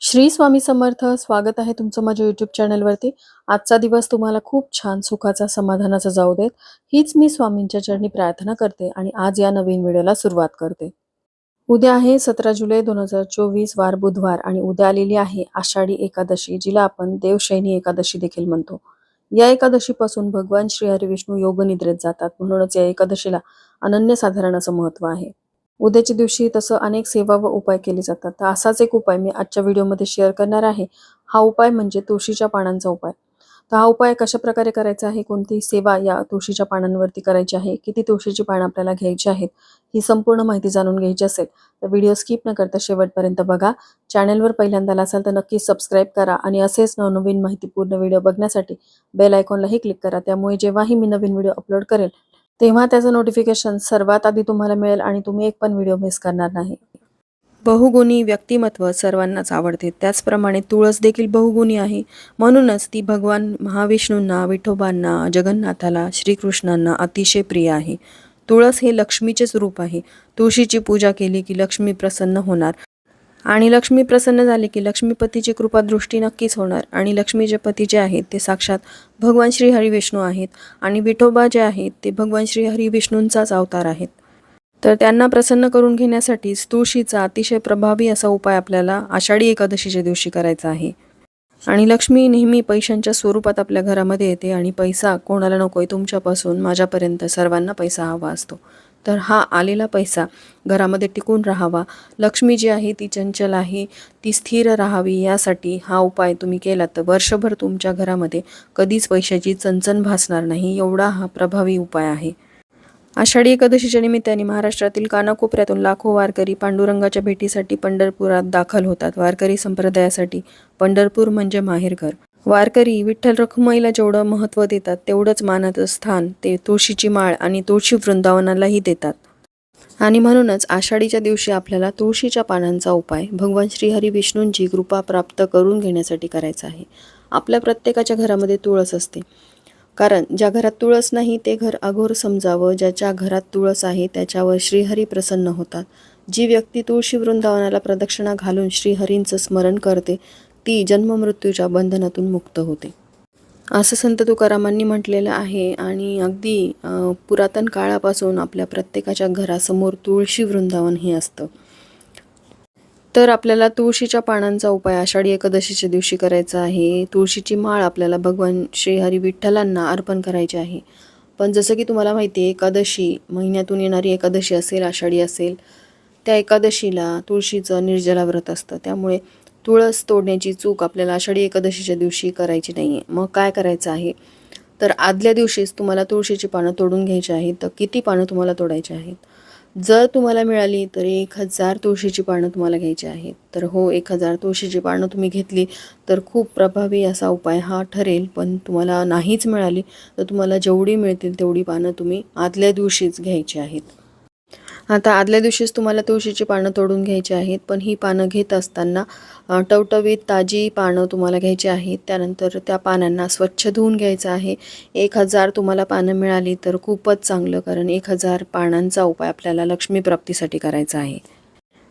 श्री स्वामी समर्थ स्वागत आहे तुमचं माझ्या यूट्यूब चॅनलवरती आजचा दिवस तुम्हाला खूप छान सुखाचा समाधानाचा जाऊ देत. हीच मी स्वामींच्या चरणी प्रार्थना करते आणि आज या नवीन व्हिडिओला सुरुवात करते. उद्या आहे सतरा जुलै दोन हजार चोवीस वार बुधवार आणि उद्या आलेली आहे आषाढी एकादशी जिला आपण देवशैनी एकादशी देखील म्हणतो. या एकादशीपासून भगवान श्री हरी विष्णू योग निद्रेत जातात. म्हणूनच या एकादशीला अनन्यसाधारण असं महत्त्व आहे. उद्याच्या दिवशी तसं अनेक सेवा व उपाय केले जातात. तर असाच एक उपाय मी आजच्या व्हिडिओमध्ये शेअर करणार आहे. हा उपाय म्हणजे तुळशीच्या पानांचा उपाय. तर हा उपाय कशा प्रकारे करायचा आहे? कोणती सेवा या तुळशीच्या पानांवरती करायची आहे? किती तुळशीची पानं आपल्याला घ्यायची आहेत? ही संपूर्ण माहिती जाणून घ्यायची असेल तर व्हिडिओ स्किप न करता शेवटपर्यंत बघा. चॅनलवर पहिल्यांदा असाल तर नक्की सबस्क्राईब करा आणि असेच नवनवीन माहितीपूर्ण व्हिडिओ बघण्यासाठी बेल आयकॉनलाही क्लिक करा. त्यामुळे जेव्हाही मी नवीन व्हिडिओ अपलोड करेल तेव्हा त्याचं नोटिफिकेशन सर्वात आधी तुम्हाला मिळेल आणि तुम्ही एक पण व्हिडिओ मिस करणार नाही. बहुगुणी व्यक्तिमत्व सर्वांनाच आवडते. त्याचप्रमाणे तुळस देखील बहुगुणी आहे. म्हणूनच ती भगवान महाविष्णूंना विठोबांना जगन्नाथाला श्रीकृष्णांना अतिशय प्रिय आहे. तुळस हे लक्ष्मीचेच रूप आहे. तुळशीची पूजा केली की लक्ष्मी प्रसन्न होणार. आणि लक्ष्मी प्रसन्न झाली की लक्ष्मीपतीची कृपादृष्टी नक्कीच होणार. आणि लक्ष्मी जे पती जे आहेत ते साक्षात भगवान श्री हरी विष्णू आहेत आणि विठोबा जे आहेत ते भगवान श्री हरी विष्णूंचाच अवतार आहेत. तर त्यांना प्रसन्न करून घेण्यासाठीच तुळशीचा अतिशय प्रभावी असा उपाय आपल्याला आषाढी एकादशीच्या दिवशी करायचा आहे. आणि लक्ष्मी नेहमी पैशांच्या स्वरूपात आपल्या घरामध्ये येते आणि पैसा कोणाला नकोय तुमच्यापासून माझ्यापर्यंत सर्वांना पैसा हवा असतो. तर हा आलेला पैसा घरामध्ये टिकून राहावा. लक्ष्मी जी आहे ती चंचल आहे ती स्थिर राहावी यासाठी हा उपाय तुम्ही केला तर वर्षभर तुमच्या घरामध्ये कधीच पैशाची चणचण भासणार नाही एवढा हा प्रभावी उपाय आहे. आषाढी एकादशीच्या निमित्ताने महाराष्ट्रातील कानाकोपऱ्यातून लाखो वारकरी पांडुरंगाच्या भेटीसाठी पंढरपुरात दाखल होतात. वारकरी संप्रदायासाठी पंढरपूर म्हणजे माहेरघर. वारकरी विठ्ठल रखुमाईला जेवढं महत्त्व देतात तेवढंच मानाचं स्थान ते तुळशीची माळ आणि तुळशी वृंदावनालाही देतात. आणि म्हणूनच आषाढीच्या दिवशी आपल्याला तुळशीच्या पानांचा उपाय भगवान श्रीहरी विष्णूंची कृपा प्राप्त करून घेण्यासाठी करायचा आहे. आपल्या प्रत्येकाच्या घरामध्ये तुळस असते. कारण ज्या घरात तुळस नाही ते घर अघोर समजावं ज्याच्या घरात तुळस आहे त्याच्यावर श्रीहरी प्रसन्न होतात. जी व्यक्ती तुळशी वृंदावनाला प्रदक्षिणा घालून श्रीहरींचं स्मरण करते ती जन्ममृत्यूच्या बंधनातून मुक्त होते. असं संत तुकारामांनी म्हटलेलं आहे आणि अगदी पुरातन काळापासून आपल्या प्रत्येकाच्या घरासमोर तुळशी वृंदावन हे असतं. तर आपल्याला तुळशीच्या पानांचा उपाय आषाढी एकादशीच्या दिवशी करायचा आहे. तुळशीची माळ आपल्याला भगवान श्रीहरी विठ्ठलांना अर्पण करायची आहे. पण जसं की तुम्हाला माहिती आहे एकादशी महिन्यातून येणारी एकादशी असेल आषाढी असेल त्या एकादशीला तुळशीचं निर्जला व्रत असतं. त्यामुळे तुळस तोडण्याची चूक आपल्याला आषाढी एकादशीच्या दिवशी करायची नाही आहे मग काय करायचं आहे? तर आदल्या दिवशीच तुम्हाला तुळशीची पानं तोडून घ्यायची आहेत. तर किती पानं तुम्हाला तोडायची आहेत? जर तुम्हाला मिळाली तर एक हजार तुळशीची पानं तुम्हाला घ्यायची आहेत. तर हो एक हजार तुळशीची पानं तुम्ही घेतली तर खूप प्रभावी असा उपाय हा ठरेल. पण तुम्हाला नाहीच मिळाली तर तुम्हाला जेवढी मिळतील तेवढी पानं तुम्ही आदल्या दिवशीच घ्यायची आहेत. आता आदल्या दिवशीच तुम्हाला तुळशीची पानं तोडून घ्यायची आहेत पण ही पानं घेत असताना टवटवीत ताजी पानं तुम्हाला घ्यायची आहेत त्यानंतर त्या पानांना स्वच्छ धुवून घ्यायचं आहे. एक हजार तुम्हाला पानं मिळाली तर खूपच चांगलं कारण एक हजार पानांचा उपाय आपल्याला लक्ष्मी प्राप्तीसाठी करायचा आहे.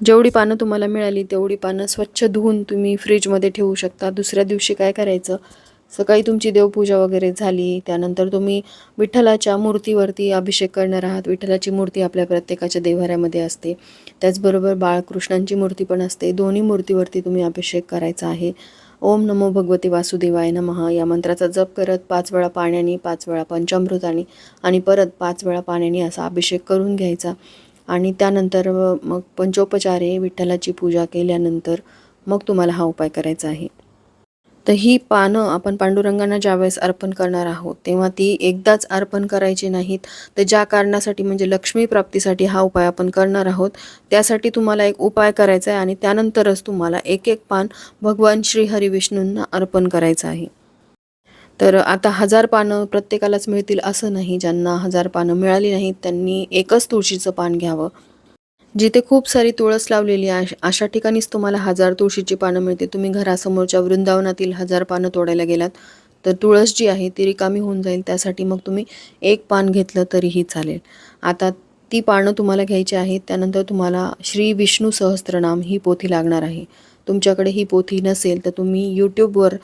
जेवढी पानं तुम्हाला मिळाली तेवढी पानं स्वच्छ धुवून तुम्ही फ्रीजमध्ये ठेवू शकता. दुसऱ्या दिवशी काय करायचं? सकाळी तुमची देवपूजा वगैरे झाली त्यानंतर तुम्ही विठ्ठलाच्या मूर्तीवरती अभिषेक करणार आहात. विठ्ठलाची मूर्ती आपल्या प्रत्येकाच्या देवाऱ्यामध्ये असते. त्याचबरोबर बाळकृष्णांची मूर्ती पण असते. दोन्ही मूर्तीवरती तुम्ही अभिषेक करायचा आहे. ओम नमो भगवते वासुदेवाय नमः. या मंत्राचा जप करत पाच वेळा पाण्याने पाच वेळा पंचामृताने आणि परत पाच वेळा पाण्याने असा अभिषेक करून घ्यायचा. आणि त्यानंतर मग पंचोपचारे विठ्ठलाची पूजा केल्यानंतर मग तुम्हाला हा उपाय करायचा आहे. तर ही पानं आपण पांडुरंगांना ज्यावेळेस अर्पण करणार आहोत तेव्हा ती एकदाच अर्पण करायची नाहीत. तर ज्या कारणासाठी म्हणजे लक्ष्मी प्राप्तीसाठी हा उपाय आपण करणार आहोत त्यासाठी तुम्हाला एक उपाय करायचा आहे आणि त्यानंतरच तुम्हाला एक एक पान भगवान श्री हरिविष्णूंना अर्पण करायचं आहे. तर आता हजार पानं प्रत्येकालाच मिळतील असं नाही ज्यांना हजार पानं मिळाली नाहीत त्यांनी एकच तुळशीचं पान घ्यावं. जिथे खूप सारी तुळस लावलेली आहे अशा ठिकाणीच तुम्हाला हजार तुळशीची पानं मिळते तुम्ही घरासमोरच्या वृंदावनातील हजार पानं तोडायला गेलात तर तुळस जी आहे ती रिकामी होऊन जाईल. त्यासाठी मग तुम्ही एक पान घेतलं तरीही चालेल. आता ती पानं तुम्हाला घ्यायची आहेत त्यानंतर तुम्हाला श्री विष्णू सहस्त्रनाम ही पोथी लागणार आहे. तुमच्याकडे ही पोथी नसेल तर तुम्ही यूट्यूबवर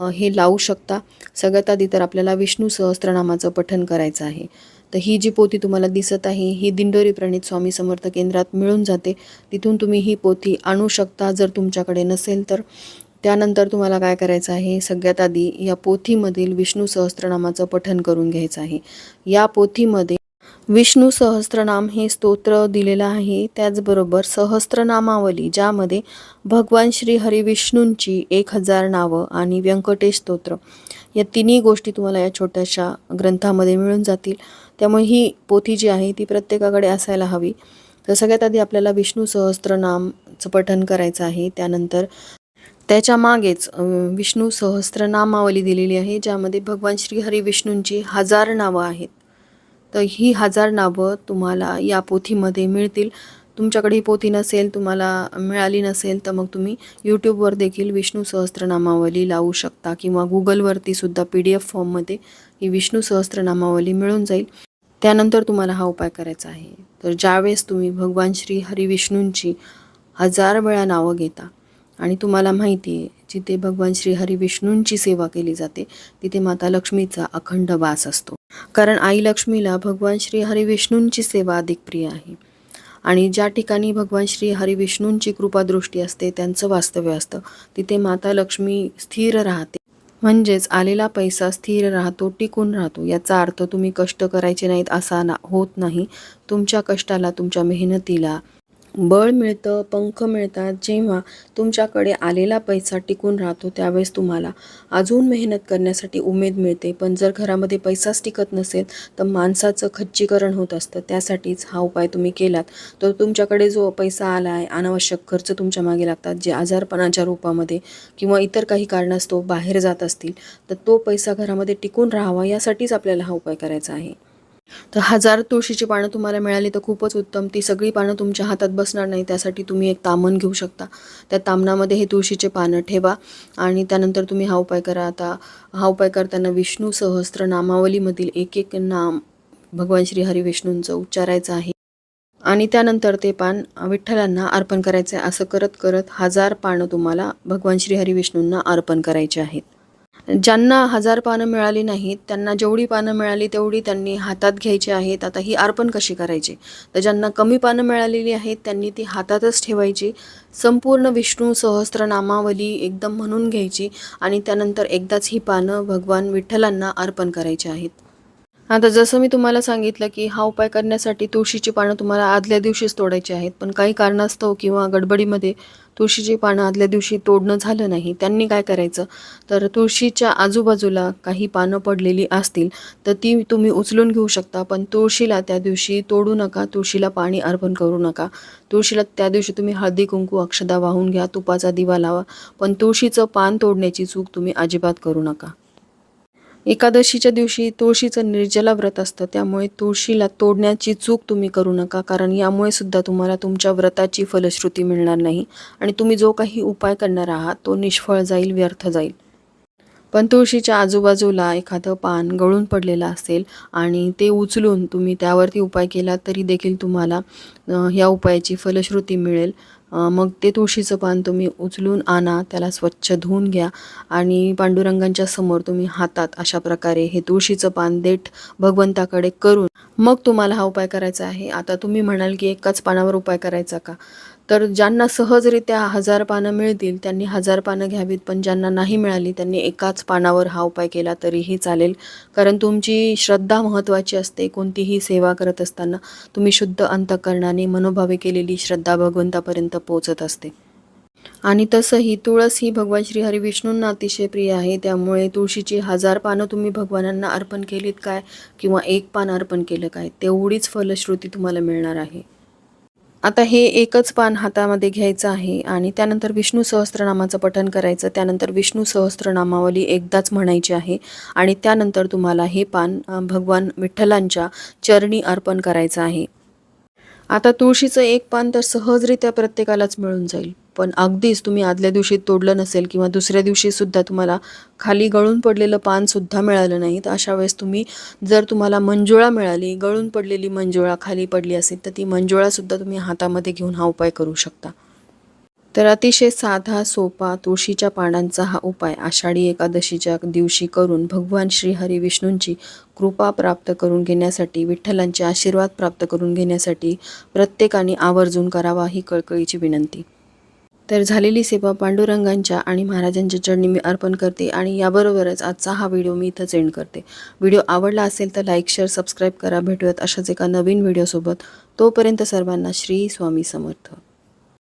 हे लावू शकता. सगळ्यात आधी तर आपल्याला विष्णू सहस्त्रनामाचं पठण करायचं आहे. तर ही जी पोथी तुम्हाला दिसत आहे ही दिंडोरी प्रणित स्वामी समर्थ केंद्रात मिळून जाते. तिथून तुम्ही ही पोथी आणू शकता जर तुमच्याकडे नसेल तर. त्यानंतर तुम्हाला काय करायचं आहे सगळ्यात आधी या पोथीमधील विष्णू सहस्त्रनामाचं पठन करून घ्यायचं आहे. या पोथीमध्ये विष्णू सहस्त्रनाम हे स्तोत्र दिलेलं आहे. त्याचबरोबर सहस्त्रनामावली ज्यामध्ये भगवान श्री हरिविष्णूंची एक हजार नावं आणि व्यंकटेश स्तोत्र. या तिन्ही गोष्टी तुम्हाला या छोट्याशा ग्रंथामध्ये मिळून जातील. त्यामुळे ही पोथी जी आहे ती प्रत्येकाकडे असायला हवी. तर सगळ्यात आधी आपल्याला विष्णू सहस्त्रनामचं पठन करायचं आहे. त्यानंतर त्याच्या मागेच विष्णू सहस्त्रनामावली दिलेली आहे ज्यामध्ये भगवान श्री हरी विष्णूंची हजार नावं आहेत. तर ही हजार नावं तुम्हाला या पोथीमध्ये मिळतील. तुमच्याकडे ही पोथी नसेल तुम्हाला मिळाली नसेल तर मग तुम्ही यूट्यूबवर देखील विष्णू सहस्त्रनामावली लावू शकता किंवा गुगलवरती सुद्धा पी डी एफ फॉर्ममध्ये ही विष्णू सहस्त्रनामावली मिळून जाईल. त्यानंतर तुम्हाला हा उपाय करायचा आहे. तर ज्यावेळेस तुम्ही भगवान श्री हरिविष्णूंची हजार वेळा नावं घेता आणि तुम्हाला माहिती आहे जिथे भगवान श्री हरिविष्णूंची सेवा केली जाते तिथे माता लक्ष्मीचा अखंड वास असतो. कारण आई लक्ष्मीला भगवान श्री हरिविष्णूंची सेवा अधिक प्रिय आहे. आणि ज्या ठिकाणी भगवान श्री हरिविष्णूंची कृपादृष्टी असते त्यांचं वास्तव्य असतं. तिथे माता लक्ष्मी स्थिर राहते. म्हणजेच आलेला पैसा स्थिर राहतो टिकून राहतो. याचा अर्थ तुम्ही कष्ट करायचे नाहीत असा ना होत नाही. तुमच्या कष्टाला तुमच्या मेहनतीला बळ मिळतं पंख मिळतात जेव्हा तुमच्याकडे आलेला पैसा टिकून राहतो त्यावेळेस तुम्हाला अजून मेहनत करण्यासाठी उमेद मिळते. पण जर घरामध्ये पैसाच टिकत नसेल तर माणसाचं खच्चीकरण होत असतं. त्यासाठीच हा उपाय तुम्ही केलात. तर तुमच्याकडे जो पैसा आला आहे अनावश्यक खर्च तुमच्या मागे लागतात. जे आजारपणाच्या रूपामध्ये किंवा इतर काही कारणास्तव बाहेर जात असतील तर तो पैसा घरामध्ये टिकून राहावा यासाठीच आपल्याला हा उपाय करायचा आहे. तर हजार तुळशीची पानं तुम्हाला मिळाली तर खूपच उत्तम. ती सगळी पानं तुमच्या हातात बसणार नाही त्यासाठी तुम्ही एक तामण घेऊ शकता. त्या तामणामध्ये हे तुळशीचे पानं ठेवा आणि त्यानंतर तुम्ही हा उपाय करा. आता हा उपाय करताना विष्णू सहस्त्र नामावलीमधील एक एक नाम भगवान श्री हरी विष्णूंचं उच्चारायचं आहे. आणि त्यानंतर ते पान विठ्ठलांना अर्पण करायचं आहे असं करत करत हजार पानं तुम्हाला भगवान श्री हरी विष्णूंना अर्पण करायचे आहेत. ज्यांना हजार पानं मिळाली नाहीत त्यांना जेवढी पानं मिळाली तेवढी त्यांनी हातात घ्यायची आहेत. आता ही अर्पण कशी करायची? तर ज्यांना कमी पानं मिळालेली आहेत त्यांनी ती हातातच ठेवायची. संपूर्ण विष्णू सहस्त्रनामावली एकदम म्हणून घ्यायची आणि त्यानंतर एकदाच ही पानं भगवान विठ्ठलांना अर्पण करायची आहेत. आता जसं मी तुम्हाला सांगितलं की हा उपाय करण्यासाठी तुळशीची पानं तुम्हाला आदल्या दिवशीच तोडायची आहेत पण काही कारणास्तव किंवा गडबडीमध्ये तुळशीची पानं आदल्या दिवशी तोडणं झालं नाही. त्यांनी काय करायचं? तर तुळशीच्या आजूबाजूला काही पानं पडलेली असतील तर ती तुम्ही उचलून घेऊ शकता. पण तुळशीला त्या दिवशी तोडू नका तुळशीला पाणी अर्पण करू नका. तुळशीला त्या दिवशी तुम्ही हळदी कुंकू अक्षदा वाहून घ्या तुपाचा दिवा लावा. पण तुळशीचं पान तोडण्याची चूक तुम्ही अजिबात करू नका. एकादशीच्या दिवशी तुळशीचं निर्जला व्रत असतं. त्यामुळे तुळशीला तोडण्याची चूक तुम्ही करू नका कारण यामुळे सुद्धा तुम्हाला तुमच्या व्रताची फलश्रुती मिळणार नाही आणि तुम्ही जो काही उपाय करणार आहात तो निष्फळ जाईल व्यर्थ जाईल. पण तुळशीच्या आजूबाजूला एखादं पान गळून पडलेलं असेल आणि ते उचलून तुम्ही त्यावरती उपाय केला तरी देखील तुम्हाला या उपायाची फलश्रुती मिळेल. मग ते तुळशीचं पान तुम्ही उचलून आणा त्याला स्वच्छ धुवून घ्या आणि पांडुरंगांच्या समोर तुम्ही हातात अशा प्रकारे हे तुळशीचं पान देठ भगवंताकडे करून मग तुम्हाला हा उपाय करायचा आहे. आता तुम्ही म्हणाल की एकाच पानावर उपाय करायचा का? तर ज्यांना सहजरित्या हजार पानं मिळतील त्यांनी हजार पानं घ्यावीत पण ज्यांना नाही मिळाली त्यांनी एकाच पानावर हा उपाय केला तरीही चालेल. कारण तुमची श्रद्धा महत्त्वाची असते कोणतीही सेवा करत असताना. तुम्ही शुद्ध अंतकरणाने मनोभावे केलेली श्रद्धा भगवंतापर्यंत पोहोचत असते. आणि तसंही तुळस ही भगवान श्री हरिविष्णूंना अतिशय प्रिय आहे. त्यामुळे तुळशीची हजार पानं तुम्ही भगवानांना अर्पण केलीत काय? किंवा एक पान अर्पण केलं काय? तेवढीच फलश्रुती तुम्हाला मिळणार आहे. आता हे एकच पान हातामध्ये घ्यायचं आहे आणि त्यानंतर विष्णू सहस्त्रनामाचं पठण करायचं. त्यानंतर विष्णू सहस्त्रनामावली एकदाच म्हणायची आहे आणि त्यानंतर तुम्हाला हे पान भगवान विठ्ठलांच्या चरणी अर्पण करायचं आहे. आता तुळशीचं एक पान तर सहजरित्या प्रत्येकालाच मिळून जाईल. पण अगदीच तुम्ही आदल्या दिवशी तोडलं नसेल किंवा दुसऱ्या दिवशीसुद्धा तुम्हाला खाली गळून पडलेलं पानसुद्धा मिळालं नाही तर अशा वेळेस तुम्ही जर तुम्हाला मंजुळा मिळाली गळून पडलेली मंजुळा खाली पडली असेल तर ती मंजुळासुद्धा तुम्ही हातामध्ये घेऊन हा उपाय करू शकता. तर अतिशय साधा सोपा तुळशीच्या पानांचा हा उपाय आषाढी एकादशीच्या दिवशी करून भगवान श्री हरी विष्णूंची कृपा प्राप्त करून घेण्यासाठी विठ्ठलांचे आशीर्वाद प्राप्त करून घेण्यासाठी प्रत्येकाने आवर्जून करावा ही कळकळीची विनंती. तर झालेली सेवा पांडुरंगांच्या आणि महाराजांच्या चरणी मी अर्पण करते आणि याबरोबरच आजचा हा व्हिडिओ मी इथंच एंड करते. व्हिडिओ आवडला असेल तर लाईक शेअर सबस्क्राईब करा. भेटूयात अशाच एका नवीन व्हिडिओसोबत. तोपर्यंत सर्वांना श्री स्वामी समर्थ.